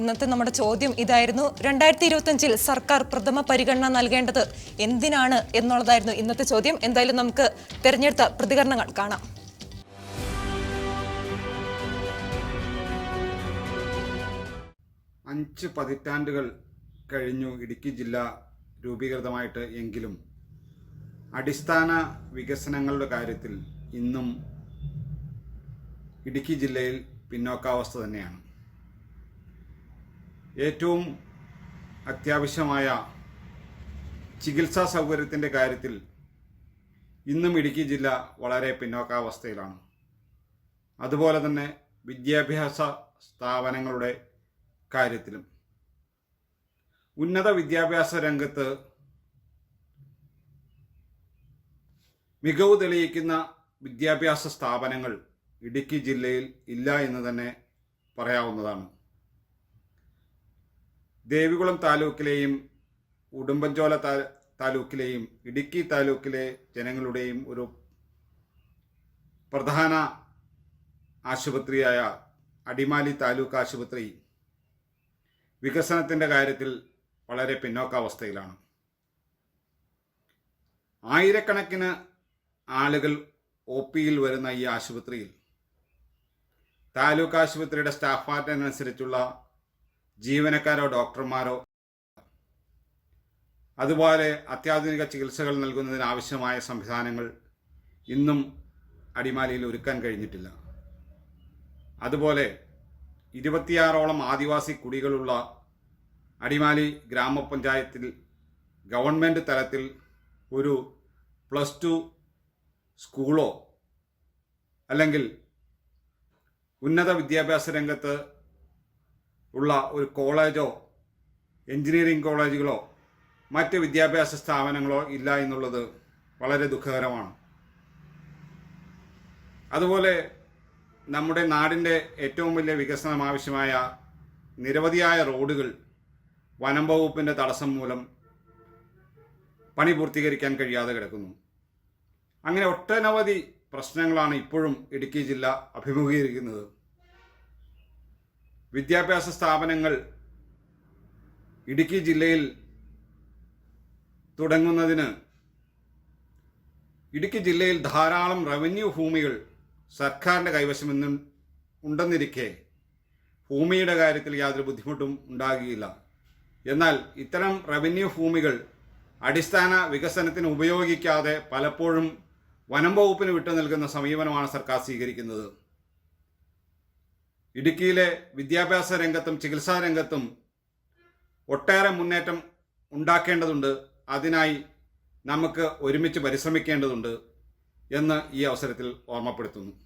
ഇന്നത്തെ നമ്മുടെ ചോദ്യം ഇതായിരുന്നു. രണ്ടായിരത്തി ഇരുപത്തഞ്ചിൽ സർക്കാർ പ്രഥമ പരിഗണന നൽകേണ്ടത് എന്തിനാണ് എന്നുള്ളതായിരുന്നു ഇന്നത്തെ ചോദ്യം. എന്തായാലും നമുക്ക് തെരഞ്ഞെടുത്ത പ്രതികരണങ്ങൾ കാണാം. അഞ്ച് പതിറ്റാണ്ടുകൾ കഴിഞ്ഞു ഇടുക്കി ജില്ല രൂപീകൃതമായിട്ട് എങ്കിലും അടിസ്ഥാന വികസനങ്ങളുടെ കാര്യത്തിൽ ഇന്നും ഇടുക്കി ജില്ലയിൽ പിന്നോക്കാവസ്ഥ തന്നെയാണ്. ഏറ്റവും അത്യാവശ്യമായ ചികിത്സാ സൗകര്യത്തിന്റെ കാര്യത്തിൽ ഇന്നും ഇടുക്കി ജില്ല വളരെ പിന്നോക്കാവസ്ഥയിലാണ്. അതുപോലെ തന്നെ വിദ്യാഭ്യാസ സ്ഥാപനങ്ങളുടെ കാര്യത്തിലും. ഉന്നത വിദ്യാഭ്യാസ രംഗത്ത് മികവ് തെളിയിക്കുന്ന വിദ്യാഭ്യാസ സ്ഥാപനങ്ങൾ ഇടുക്കി ജില്ലയിൽ ഇല്ല എന്ന് തന്നെ പറയാവുന്നതാണ്. ദേവികുളം താലൂക്കിലെയും ഉടുമ്പൻചോല താലൂക്കിലെയും ഇടുക്കി താലൂക്കിലെ ജനങ്ങളുടെയും ഒരു പ്രധാന ആശുപത്രിയായ അടിമാലി താലൂക്ക് ആശുപത്രി വികസനത്തിന്റെ കാര്യത്തിൽ വളരെ പിന്നോക്കാവസ്ഥയിലാണ്. ആയിരക്കണക്കിന് ആളുകൾ ഒ പിയിൽ വരുന്ന ഈ ആശുപത്രിയിൽ താലൂക്ക് ആശുപത്രിയുടെ സ്റ്റാഫ് പാറ്റേണനുസരിച്ചുള്ള ജീവനക്കാരോ ഡോക്ടർമാരോ. അതുപോലെ അത്യാധുനിക ചികിത്സകൾ നൽകുന്നതിന് ആവശ്യമായ സംവിധാനങ്ങൾ ഇന്നും അടിമാലിയിൽ ഒരുക്കാൻ കഴിഞ്ഞിട്ടില്ല. അതുപോലെ ഇരുപത്തിയാറോളം ആദിവാസി കുടികളുള്ള അടിമാലി ഗ്രാമപഞ്ചായത്തിൽ ഗവൺമെന്റ് തലത്തിൽ ഒരു പ്ലസ് ടു സ്കൂളോ അല്ലെങ്കിൽ ഉന്നത വിദ്യാഭ്യാസ രംഗത്ത് ഉള്ള ഒരു കോളേജോ എഞ്ചിനീയറിംഗ് കോളേജുകളോ മറ്റ് വിദ്യാഭ്യാസ സ്ഥാപനങ്ങളോ ഇല്ല എന്നുള്ളത് വളരെ ദുഃഖകരമാണ്. അതുപോലെ നമ്മുടെ നാടിന്റെ ഏറ്റവും വലിയ വികസനം ആവശ്യമായ നിരവധിയായ റോഡുകൾ വനം വകുപ്പിന്റെ തടസ്സം മൂലം പണി പൂർത്തീകരിക്കാൻ കഴിയാതെ കിടക്കുന്നു. അങ്ങനെ ഒട്ടനവധി പ്രശ്നങ്ങളാണ് ഇപ്പോഴും ഇടുക്കി ജില്ല അഭിമുഖീകരിക്കുന്നത്. വിദ്യാഭ്യാസ സ്ഥാപനങ്ങൾ ഇടുക്കി ജില്ലയിൽ തുടങ്ങുന്നതിന് ഇടുക്കി ജില്ലയിൽ ധാരാളം റവന്യൂ ഭൂമികൾ സർക്കാരിന്റെ കൈവശം ഉണ്ടെന്നിരിക്കെ ഭൂമിയുടെ കാര്യത്തിൽ യാതൊരു ബുദ്ധിമുട്ടും ഉണ്ടാകുകയില്ല എന്നാൽ ഇത്തരം റവന്യൂ ഭൂമികൾ അടിസ്ഥാന വികസനത്തിന് ഉപയോഗിക്കാതെ പലപ്പോഴും വനം വകുപ്പിന് വിട്ടു നൽകുന്ന സമീപനമാണ് സർക്കാർ സ്വീകരിക്കുന്നത്. ഇടുക്കിയിലെ വിദ്യാഭ്യാസ രംഗത്തും ചികിത്സാ രംഗത്തും ഒട്ടേറെ മുന്നേറ്റം ഉണ്ടാക്കേണ്ടതുണ്ട്. അതിനായി നമുക്ക് ഒരുമിച്ച് പരിശ്രമിക്കേണ്ടതുണ്ട് എന്ന് ഈ അവസരത്തിൽ ഓർമ്മപ്പെടുത്തുന്നു.